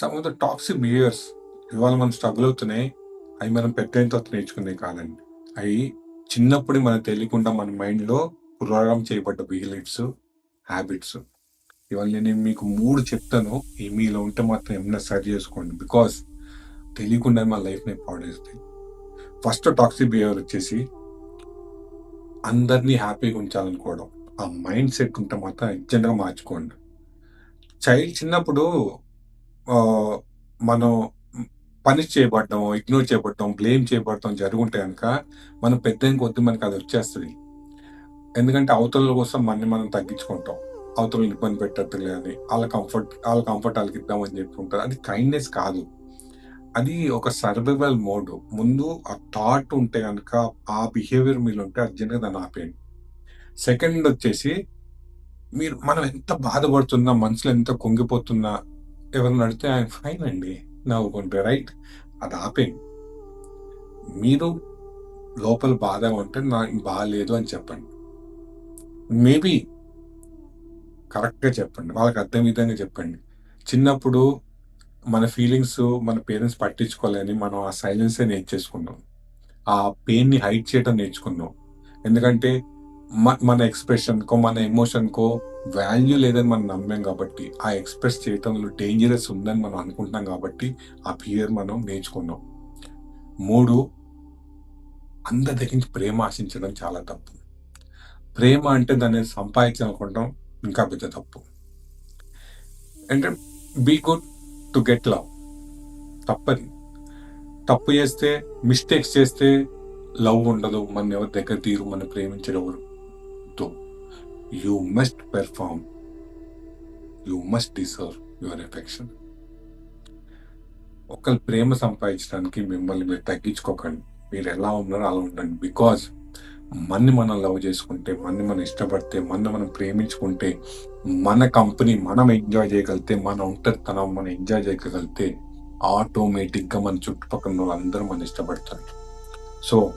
Some of the toxic behaviours ఇవాళ మనం struggle అవుతున్నాయి. అవి మనం పెద్ద తర్వాత నేర్చుకునే కాదండి. అవి చిన్నప్పుడు మనకు తెలియకుండా మన మైండ్లో ప్రోగ్రామ్ చేయబడ్డ బిహేవియర్స్ హ్యాబిట్స్ ఇవాళ నేను మీకు మూడు చెప్తాను. ఈ మీలో ఉంటే మాత్రం ఏమైనా సరి చేసుకోండి. బికాస్ తెలియకుండా మన లైఫ్ని పాడేస్తాయి ఫస్ట్ టాక్సిక్ బిహేవియర్ వచ్చేసి అందరినీ హ్యాపీగా ఉంచాలనుకోవడం. ఆ మైండ్ సెట్ ఉంటే మాత్రం అర్జెంట్గా మార్చుకోండి. చైల్డ్ చిన్నప్పుడు మనం పనిష్ చేయబడటం ఇగ్నోర్ చేయబడటం బ్లేమ్ చేయబడటం జరుగుంటే కనుక మనం పెద్ద కొద్ది మనకి అది వచ్చేస్తుంది. ఎందుకంటే అవతల కోసం మనని మనం తగ్గించుకుంటాం. అవతల ఇబ్బంది పెట్టద్దులే అని వాళ్ళ కంఫర్ట్ వాళ్ళ కంఫర్ట్ వాళ్ళకి ఇద్దామని చెప్పుకుంటారు. అది కైండ్నెస్ కాదు. అది ఒక సర్వైవల్ మోడ్ ముందు ఆ థాట్ ఉంటే కనుక ఆ బిహేవియర్ మీరు ఉంటే అర్జెంట్గా దాన్ని ఆపేయండి. సెకండ్ వచ్చేసి మీరు మనం ఎంత బాధపడుతున్నా మనసులో ఎంత కుంగిపోతున్నా ఎవరిని అడిగితే ఆయన ఫైన్ అండి. నవ్వుకుంటే రైట్ అది ఆపేయండి. మీరు లోపల బాధగా ఉంటే నాకు బాగాలేదు అని చెప్పండి. మేబీ కరెక్ట్గా చెప్పండి. వాళ్ళకి అర్థం విధంగా చెప్పండి. చిన్నప్పుడు మన ఫీలింగ్స్ మన పేరెంట్స్ పట్టించుకోవాలని మనం ఆ సైలెన్సే నేర్చేసుకున్నాం. ఆ పెయిన్ని హైడ్ చేయడం నేర్చుకున్నాం. ఎందుకంటే మన ఎక్స్ప్రెషన్కో మన ఎమోషన్కో వాల్యూ లేదని మనం నమ్మాం కాబట్టి ఆ ఎక్స్ప్రెస్ చేయటంలో డేంజరస్ ఉందని మనం అనుకుంటున్నాం కాబట్టి ఆ ఫియర్ మనం నేర్చుకున్నాం. మూడు అందరి దగ్గర నుంచి ప్రేమ ఆశించడం చాలా తప్పు. ప్రేమ అంటే దాన్ని సంపాదించాలనుకోవడం ఇంకా పెద్ద తప్పు. అంటే be good to get love తప్పది. తప్పు చేస్తే మిస్టేక్స్ చేస్తే లవ్ ఉండదు. మన ఎవరి దగ్గర తీరు మన ప్రేమించడెవరు ఎవరు you must perform you must deserve your affection ఒకరు ప్రేమ సంపాదించడానికి మిమ్మల్ని మీరు తగ్గించుకోకండి. మీరు ఎలా ఉన్నారో అలా ఉండండి. బికాజ్ మన్ని మనం లవ్ చేసుకుంటే మన్ని మనం ఇష్టపడితే మన్ని మనం ప్రేమించుకుంటే మన కంపెనీ మనం ఎంజాయ్ చేయగలిగితే మన ఒంటరితనం మనం ఎంజాయ్ చేయగలిగితే ఆటోమేటిక్గా మన చుట్టుపక్కల వాళ్ళందరూ మనం ఇష్టపడతారు. సో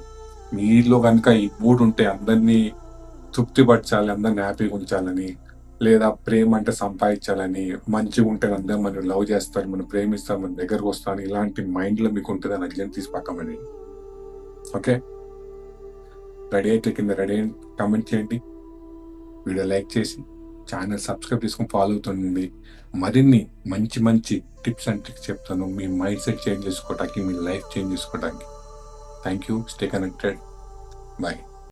మీలో కనుక ఈ మూడు ఉంటే అందరినీ తృప్తిపరచాలి అందరిని హ్యాపీగా ఉంచాలని లేదా ప్రేమ అంటే సంపాదించాలని మంచిగా ఉంటే అందరూ మనం లవ్ చేస్తారు మనం ప్రేమిస్తారు మన దగ్గరకు వస్తాను ఇలాంటి మైండ్లో మీకు ఉంటుంది అని అర్జెంట్ తీసి పక్కమని ఓకే? రెడీ అయితే కింద రెడీ కమెంట్ చేయండి. వీడియో లైక్ చేసి ఛానల్ సబ్స్క్రైబ్ చేసుకొని ఫాలో అవుతుండండి. మరిన్ని మంచి మంచి టిప్స్ అండ్ ట్రిక్స్ చెప్తాను. మీ మైండ్ సెట్ చేంజ్ చేసుకోవడానికి మీ లైఫ్ చేంజ్ చేసుకోవడానికి thank you stay connected. Bye.